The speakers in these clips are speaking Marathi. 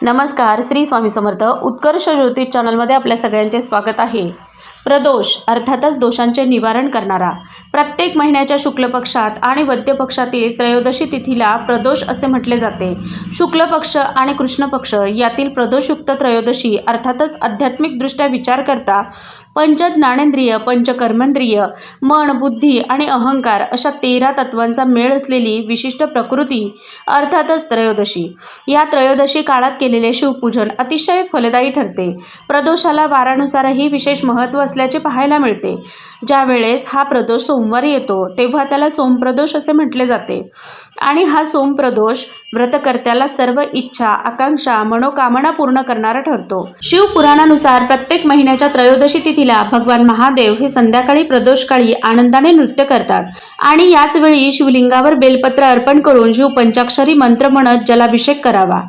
नमस्कार श्री स्वामी समर्थ उत्कर्ष ज्योतिष चॅनलमध्ये आपल्या सगळ्यांचे स्वागत आहे. प्रदोष अर्थातच दोषांचे निवारण करणारा. प्रत्येक महिन्याच्या शुक्ल पक्षात आणि वद्य पक्षातील त्रयोदशी तिथीला प्रदोष असे म्हटले जाते. शुक्ल पक्ष आणि कृष्ण पक्ष यातील प्रदोषयुक्त त्रयोदशी अर्थातच आध्यात्मिकदृष्ट्या विचार करता पंच ज्ञानेंद्रिय पंचकर्मेंद्रिय मन बुद्धी आणि अहंकार अशा तेरा तत्वांचा मेळ असलेली विशिष्ट प्रकृती अर्थातच त्रयोदशी. या त्रयोदशी काळात केलेले शिवपूजन अतिशय फलदायी ठरते. प्रदोषाला वारानुसारही विशेष महत्त्व असल्याचे पाहायला मिळते. ज्या वेळेस हा प्रदोष सोमवारी येतो तेव्हा त्याला सोमप्रदोष असे म्हटले जाते. आणि हा सोमप्रदोष व्रतकर्त्याला सर्व इच्छा आकांक्षा मनोकामना पूर्ण करणारा ठरतो. शिवपुराणानुसार प्रत्येक महिन्याच्या त्रयोदशी तिथीला भगवान महादेव हे संध्याकाळी प्रदोषकाळी आनंदाने नृत्य करतात. आणि याच वेळी शिवलिंगावर बेलपत्र अर्पण करून शिव पंचाक्षरी मंत्र म्हणत जलाभिषेक करावा.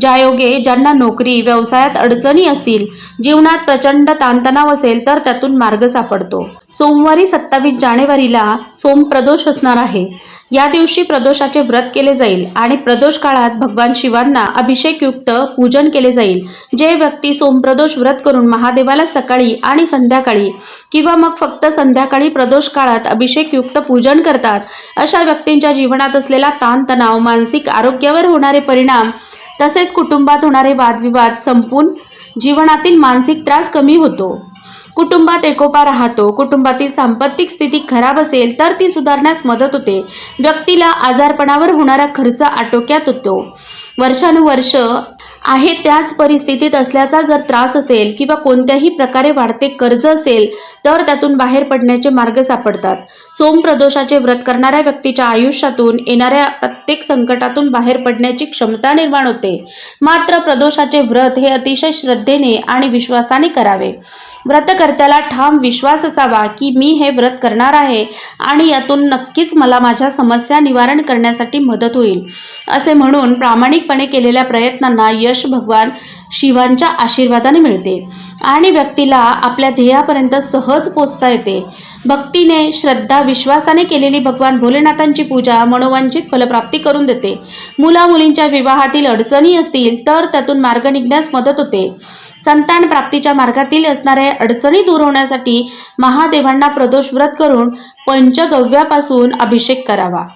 ज्या योगे ज्यांना नोकरी व्यवसायात अडचणी असतील जीवनात प्रचंड ताणतणाव असेल तर त्यातून मार्ग सापडतो. सोमवारी सत्तावीस जानेवारीला सोमप्रदोष असणार आहे. या दिवशी प्रदोषाचे व्रत केले जाईल आणि प्रदोष काळात भगवान शिवांना अभिषेकयुक्त पूजन केले जाईल. जे व्यक्ती सोमप्रदोष व्रत करून महादेवाला सकाळी आणि संध्याकाळी किंवा मग फक्त संध्याकाळी प्रदोष काळात अभिषेकयुक्त पूजन करतात अशा व्यक्तींच्या जीवनात असलेला ताणतणाव मानसिक आरोग्यावर होणारे परिणाम तसेच कुटुंबात होणारे वादविवाद संपून जीवनातील मानसिक त्रास कमी होतो. कुटुंबात एकोपा राहतो कुटुंबातील सांपत्तिक स्थिती खराब असेल तर ती सुधारण्यास मदत होते. व्यक्तीला आजारपणावर होणारा खर्च आटोक्यात होतो. वर्षानुवर्ष आहे त्याच परिस्थितीत असल्याचा जर त्रास असेल किंवा कोणत्याही प्रकारे वाढते कर्ज असेल तर त्यातून बाहेर पडण्याचे मार्ग सापडतात. सोमप्रदोषाचे व्रत करणाऱ्या व्यक्तीच्या आयुष्यातून येणाऱ्या प्रत्येक संकटातून बाहेर पडण्याची क्षमता निर्माण होते. मात्र प्रदोषाचे व्रत हे अतिशय श्रद्धेने आणि विश्वासाने करावे. व्रतकर्त्याला ठाम विश्वास असावा की मी हे व्रत करणार आहे आणि यातून नक्कीच मला माझ्या समस्या निवारण करण्यासाठी मदत होईल. असे म्हणून प्रामाणिकपणे केलेल्या प्रयत्नांना यश भगवान शिवांच्या आशीर्वादाने मिळते आणि व्यक्तीला आपल्या ध्येयापर्यंत सहज पोचता येते. भक्तीने श्रद्धा विश्वासाने केलेली भगवान भोलेनाथांची पूजा मनोवांचित फलप्राप्ती करून देते. मुला मुलींच्या विवाहातील अडचणी असतील तर त्यातून मार्ग निघण्यास मदत होते. संतान प्राप्तीच्या मार्गातील असणाऱ्या अडचणी दूर होण्यासाठी महादेवांना प्रदोष व्रत करून पंचगव्यापासून अभिषेक करावा.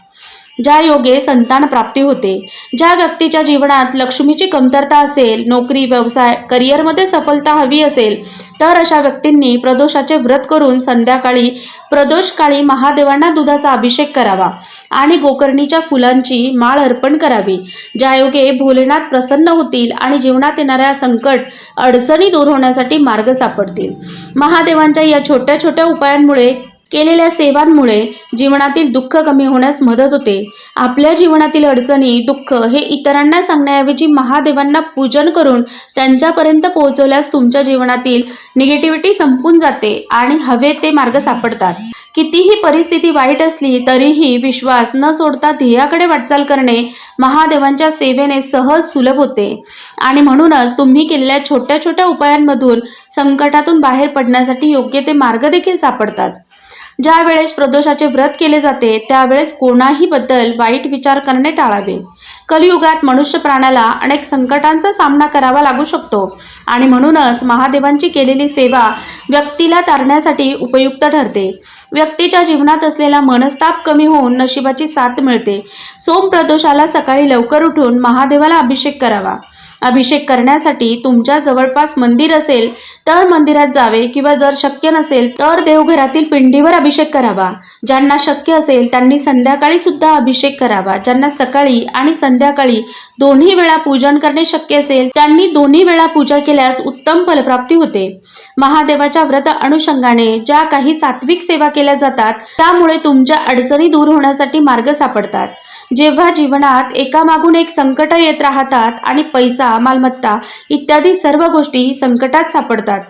ज्या योगे संतान प्राप्ती होते ज्या व्यक्तीच्या जीवनात लक्ष्मीची कमतरता असेल नोकरी व्यवसाय करिअरमध्ये सफलता हवी असेल तर अशा व्यक्तींनी प्रदोषाचे व्रत करून संध्याकाळी प्रदोषकाळी महादेवांना दुधाचा अभिषेक करावा आणि गोकर्णीच्या फुलांची माळ अर्पण करावी. ज्या योगे भोलेनाथ प्रसन्न होतील आणि जीवनात येणाऱ्या संकट अडचणी दूर होण्यासाठी मार्ग सापडतील. महादेवांच्या या छोट्या छोट्या उपायांमुळे केलेल्या सेवांमुळे जीवनातील दुःख कमी होण्यास मदत होते. आपल्या जीवनातील अडचणी दुःख हे इतरांना सांगण्याऐवजी महादेवांना पूजन करून त्यांच्यापर्यंत पोहोचवल्यास तुमच्या जीवनातील निगेटिव्हिटी संपून जाते आणि हवे ते मार्ग सापडतात. कितीही परिस्थिती वाईट असली तरीही विश्वास न सोडता ध्येयाकडे वाटचाल करणे महादेवांच्या सेवेने सहज सुलभ होते. आणि म्हणूनच तुम्ही केलेल्या छोट्या छोट्या उपायांमधून संकटातून बाहेर पडण्यासाठी योग्य ते मार्ग देखील सापडतात. ज्या वेळेस प्रदोषाचे व्रत केले जाते त्यावेळेस कोणाही बद्दल वाईट विचार करणे टाळावे. कलियुगात मनुष्य प्राण्याला अनेक संकटांचा सामना करावा लागू शकतो आणि म्हणूनच महादेवांची केलेली सेवा व्यक्तीला तारण्यासाठी उपयुक्त ठरते. व्यक्तीच्या जीवनात असलेला मनस्ताप कमी होऊन नशिबाची साथ मिळते. सोमप्रदोषाला सकाळी लवकर उठून महादेवाला अभिषेक करावा. अभिषेक करण्यासाठी तुमच्या जवळपास मंदिर असेल तर मंदिरात जावे किंवा जर शक्य नसेल तर देवघरातील पिंडीवर अभिषेक करावा. ज्यांना शक्य असेल त्यांनी संध्याकाळी सुद्धा अभिषेक करावा. ज्यांना सकाळी आणि संध्याकाळी दोन्ही वेळा पूजन करणे शक्य असेल त्यांनी दोन्ही वेळा पूजा केल्यास उत्तम फलप्राप्ती होते. महादेवाच्या व्रत अनुषंगाने ज्या काही सात्विक सेवा केल्या जातात त्यामुळे तुमच्या अडचणी दूर होण्यासाठी मार्ग सापडतात. जेव्हा जीवनात एकामागून एक संकट येत राहतात आणि पैसा मालमत्ता इत्यादी सर्व गोष्टी संकटात सापडतात.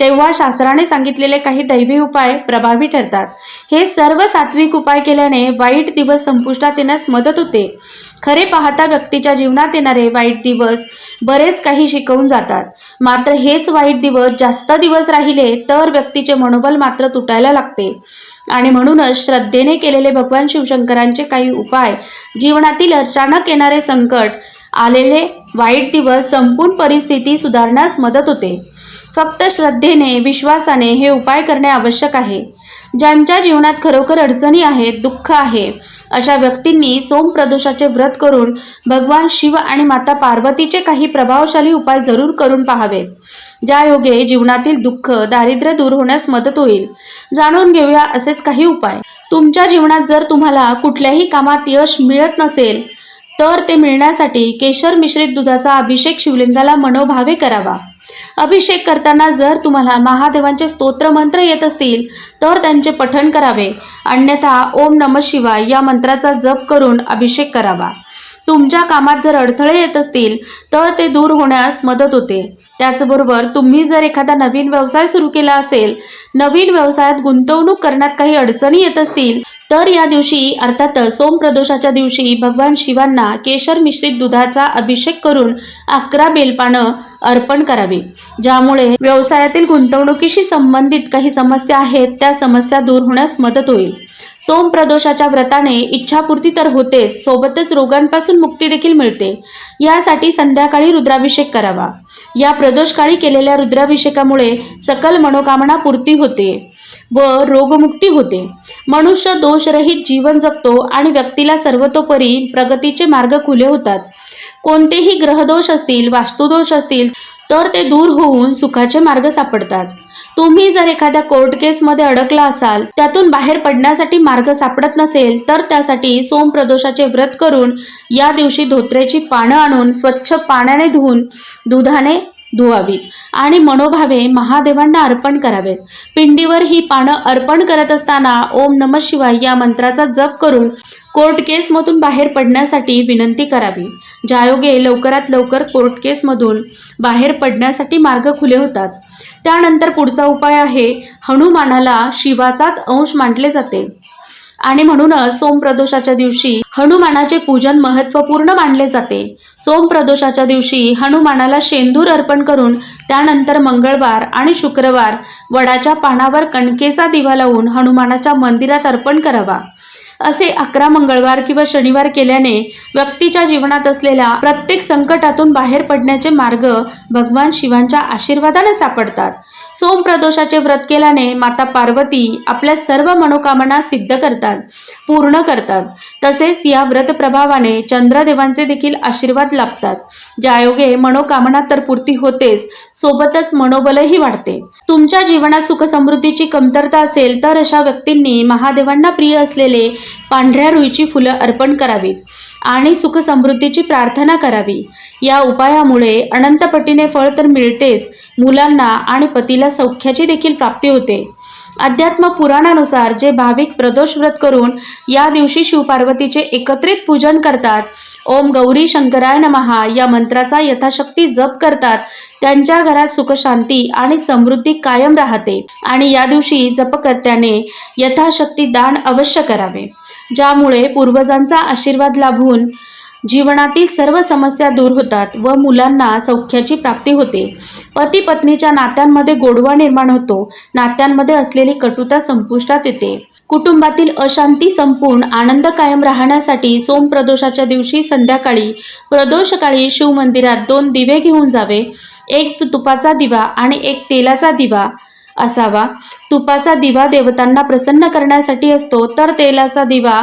तेव्हा शास्त्राने सांगितलेले काही दैवी उपाय प्रभावी ठरतात. हे सर्व सात्विक उपाय केल्याने वाईट दिवस संपुष्टात येण्यास मदत होते. खरे पाहता व्यक्तीच्या जीवनात येणारे वाईट दिवस बरेच काही शिकवून जातात. मात्र हेच वाईट दिवस जास्त दिवस राहिले तर व्यक्तीचे मनोबल मात्र तुटायला लागते. आणि म्हणूनच श्रद्धेने केलेले भगवान शिवशंकरांचे काही उपाय जीवनातील अचानक येणारे संकट आलेले वाईट दिवस संपूर्ण परिस्थिती सुधारण्यास मदत होते. फक्त श्रद्धेने विश्वासाने हे उपाय करणे आवश्यक आहे. ज्यांच्या जीवनात खरोखर अडचणी आहेत दुःख आहे अशा व्यक्तींनी सोमप्रदोषाचे व्रत करून भगवान शिव आणि माता पार्वतीचे काही प्रभावशाली उपाय जरूर करून पाहावेत ज्या योगे जीवनातील दुःख दारिद्र्य दूर होण्यास मदत होईल. जाणून घेऊया असेच काही उपाय. तुमच्या जीवनात जर तुम्हाला कुठल्याही कामात यश मिळत नसेल तर ते मिळण्यासाठी केशर मिश्रित दुधाचा अभिषेक शिवलिंगाला मनोभावे करावा. अभिषेक करताना जर तुम्हाला महादेवांचे स्तोत्र मंत्र येत असतील तर त्यांचे पठण करावे. अन्यथा ओम नम शिवाय या मंत्राचा जप करून अभिषेक करावा. तुमच्या कामात जर अडथळे येत असतील तर ते दूर होण्यास मदत होते. त्याचबरोबर तुम्ही जर एखादा नवीन व्यवसाय सुरू केला असेल नवीन व्यवसायात गुंतवणूक करण्यात काही अडचणी येत असतील तर या दिवशी अर्थातच सोमप्रदोषाच्या दिवशी भगवान शिवांना केशर मिश्रित दुधाचा अभिषेक करून अकरा बेलपानं अर्पण करावी. ज्यामुळे व्यवसायातील गुंतवणुकीशी संबंधित काही समस्या आहेत त्या समस्या दूर होण्यास मदत होईल. सोमप्रदोषाच्या व्रताने इच्छापूर्ती तर होतेच सोबतच रोगांपासून मुक्ती देखील मिळते. यासाठी संध्याकाळी रुद्राभिषेक करावा. या प्रदोषकाळी केलेल्या रुद्राभिषेकामुळे सकल मनोकामना पूर्ती होते व रोगमुक्ती होते. मनुष्य दोषरहित जीवन जगतो आणि व्यक्तीला सर्वतोपरी प्रगतीचे मार्ग खुले होतात. कोणतेही ग्रहदोष असतील वास्तुदोष असतील तर ते दूर होऊन सुखाचे मार्ग सापडतात. तुम्ही जर एखाद्या कोर्ट केसमध्ये अडकला असाल त्यातून बाहेर पडण्यासाठी मार्ग सापडत नसेल तर त्यासाठी सोमप्रदोषाचे व्रत करून या दिवशी धोत्र्याची पानं आणून स्वच्छ पाण्याने धुवून दुधाने धुवावीत. आणि मनोभावे महादेवांना अर्पण करावेत. पिंडीवर ही पानं अर्पण करत असताना ओम नम शिवाय या मंत्राचा जप करून कोर्ट केसमधून बाहेर पडण्यासाठी विनंती करावी. ज्यायोगे लवकरात लवकर कोर्ट केसमधून बाहेर पडण्यासाठी मार्ग खुले होतात. त्यानंतर पुढचा उपाय आहे हनुमानाला शिवाचाच अंश मानले जाते. आणि म्हणूनच सोमप्रदोषाच्या दिवशी हनुमानाचे पूजन महत्त्वपूर्ण मानले जाते. सोमप्रदोषाच्या दिवशी हनुमानाला शेंदूर अर्पण करून त्यानंतर मंगळवार आणि शुक्रवार वडाच्या पानावर कणकेचा दिवा लावून हनुमानाच्या मंदिरात अर्पण करावा. असे अकरा मंगळवार किंवा शनिवार केल्याने व्यक्तीच्या जीवनात असलेल्या प्रत्येक संकटातून बाहेर पडण्याचे मार्ग भगवान शिवांच्या आशीर्वादाने सापडतात. सोमप्रदोषाचे व्रत केल्याने माता पार्वती आपल्या सर्व मनोकामना सिद्ध करतात पूर्ण करतात. तसेच या व्रत प्रभावाने चंद्रदेवांचे देखील आशीर्वाद लाभतात. ज्यायोगे मनोकामना तर पूर्ती होतेच सोबतच मनोबलही वाढते. तुमच्या जीवनात सुखसमृद्धीची कमतरता असेल तर अशा व्यक्तींनी महादेवांना प्रिय असलेले पांढऱ्या रुईची फुलं अर्पण करावीत आणि सुख समृद्धीची प्रार्थना करावी. या उपायामुळे अनंतपटीने फळ तर मिळतेच मुलांना आणि पतीला सौख्याची देखील प्राप्ती होते. अध्यात्म पुराणानुसार जे भाविक प्रदोष व्रत करून या दिवशी शिवपार्वतीचे एकत्रित पूजन करतात ओम गौरी शंकराय नमहा. या मंत्राचा यथाशक्ती जप करतात. त्यांच्या घरात सुखशांती आणि समृद्धी कायम राहते. आणि या दिवशी जपकर्त्याने यथाशक्ती दान अवश्य करावे. ज्यामुळे पूर्वजांचा आशीर्वाद लाभून जीवनातील सर्व समस्या दूर होतात व मुलांना सौख्याची प्राप्ती होते. पती पत्नीच्या नात्यांमध्ये गोडवा निर्माण होतो. नात्यांमध्ये असलेली कटुता संपुष्टात येते. कुटुंबातील अशांती संपून आनंद कायम राहण्यासाठी सोमप्रदोषाच्या दिवशी संध्याकाळी प्रदोषकाळी शिवमंदिरात दोन दिवे घेऊन जावे. एक तुपाचा दिवा आणि एक तेलाचा दिवा असावा. तुपाचा दिवा देवतांना प्रसन्न करण्यासाठी असतो तर तेलाचा दिवा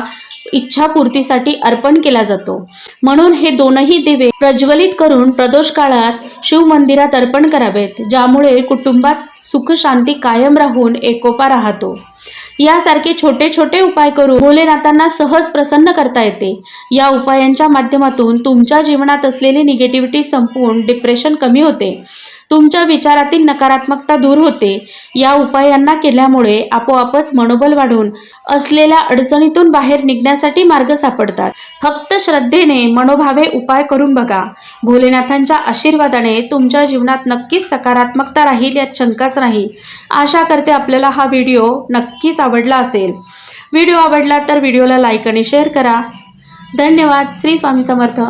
इच्छापूर्तीसाठी अर्पण केला जातो. म्हणून हे दोनही दिवे प्रज्वलित करून प्रदोष काळात शिवमंदिरात अर्पण करावेत ज्यामुळे कुटुंबात सुख शांती कायम राहून एकोपा राहतो. यासारखे छोटे छोटे उपाय करून भोलेनाथांना सहज प्रसन्न करता येते. या उपायांच्या माध्यमातून तुमच्या जीवनात असलेली निगेटिव्हिटी संपून डिप्रेशन कमी होते. तुमच्या विचारातील नकारात्मकता दूर होते. या उपायांना केल्यामुळे आपोआपच मनोबल वाढून असलेल्या अडचणीतून बाहेर निघण्यासाठी मार्ग सापडतात. फक्त श्रद्धेने मनोभावे उपाय करून बघा. भोलेनाथांच्या आशीर्वादाने तुमच्या जीवनात नक्कीच सकारात्मकता राहील यात शंकाच नाही. आशा करते आपल्याला हा व्हिडिओ नक्कीच आवडला असेल. व्हिडिओ आवडला तर व्हिडिओला लाईक आणि शेअर करा. धन्यवाद. श्री स्वामी समर्थ.